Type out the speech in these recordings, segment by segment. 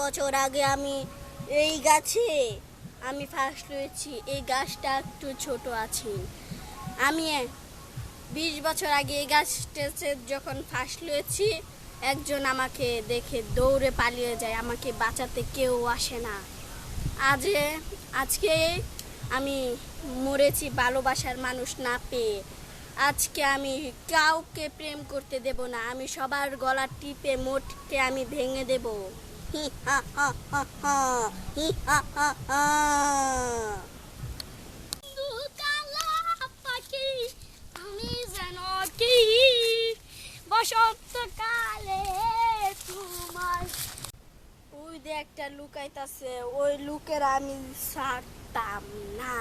বছর আগে আমি এই গাছে, আমি ফার্স্ট হয়েছি এই গাছটা একটু ছোট আছে। আমি বিশ বছর আগে এই গাছটাতে যখন ফার্স্ট হয়েছি একজন আমাকে দেখে দৌড়ে পালিয়ে যায়। আমাকে বাঁচাতে কেউ আসে না। আজ আজকে আমি মরেছি ভালোবাসার মানুষ না পেয়ে। আজকে আমি কাউকে প্রেম করতে দেব না। আমি সবার গলা টিপে মোটকে আমি ভেঙে দেব। হি হা হা হা হা, আমি যেন কি বসন্তকালে তোমার ওই যে একটা লুকাইতাছে ওই লুকের আমি ছাড়তাম না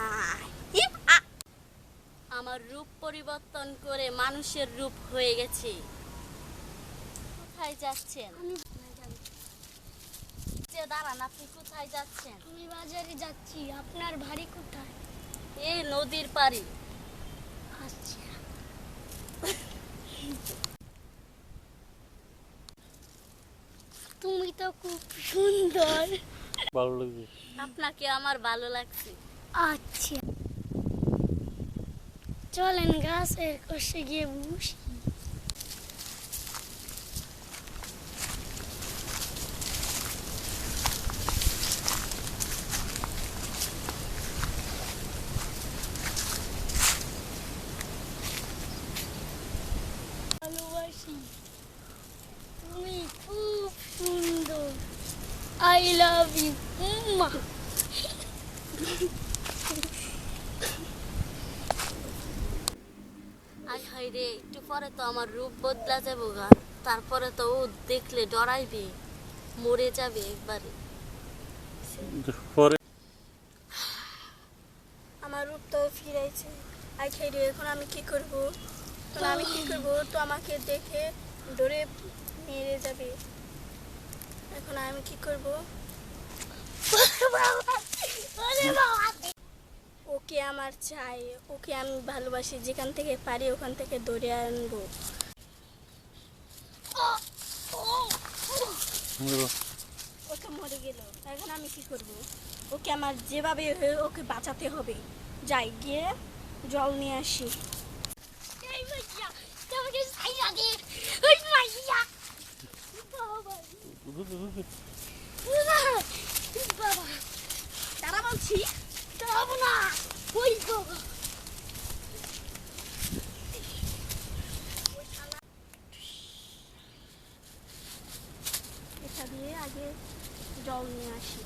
আমার রূপ পরিবর্তন করে মানুষের রূপ হয়ে গেছে। কোথায় যাচ্ছেন? যে দাঁড়ান আপনি কোথায় যাচ্ছেন? আমি বাজারে যাচ্ছি আপনার বাড়ি কোথায়? এই নদীর পাড়ি। আচ্ছা। তুমি তো খুব সুন্দর। ভালো লাগছে। আপনাকে আমার ভালো লাগছে। আচ্ছা। চলেন গাছের কষে গিয়ে বসি ভালোবাসি তুমি খুব সুন্দর আই লাভ ইউ মা আই হাই রে একটু পরে তো আমার রূপ বদলা যাব গা। তারপরে তো ও দেখলে ডরাইবে মরে যাবে একবারে। পরে আমার রূপ তো ফিরাইছে। আই খাই রে এখন আমি কি করব? আমি কি করব? তো আমাকে দেখে ডরে মেরে যাবে। এখন আমি কি করব? ওকে আমার চাই ওকে আমি ভালোবাসি যেখান থেকে পারি ওখান থেকে ধরে আনব। ওকে মরে গেল। এখন আমি কি করব? ওকে আমার যেভাবে ওকে বাঁচাতে হবে। যাই গিয়ে জল নিয়ে আসি। তারা না। আগে জল নিয়ে আসি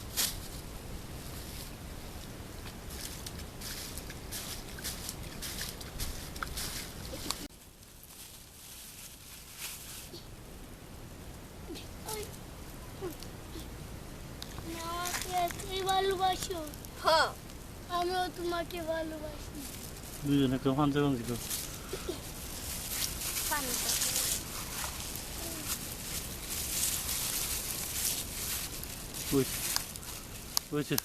আমাকে এতই ভালোবাসো। হ্যাঁ। আমিও তোমাকে ভালোবাসি। দুজনে কেউ ফান্সে কম ছিল ওই ওইছে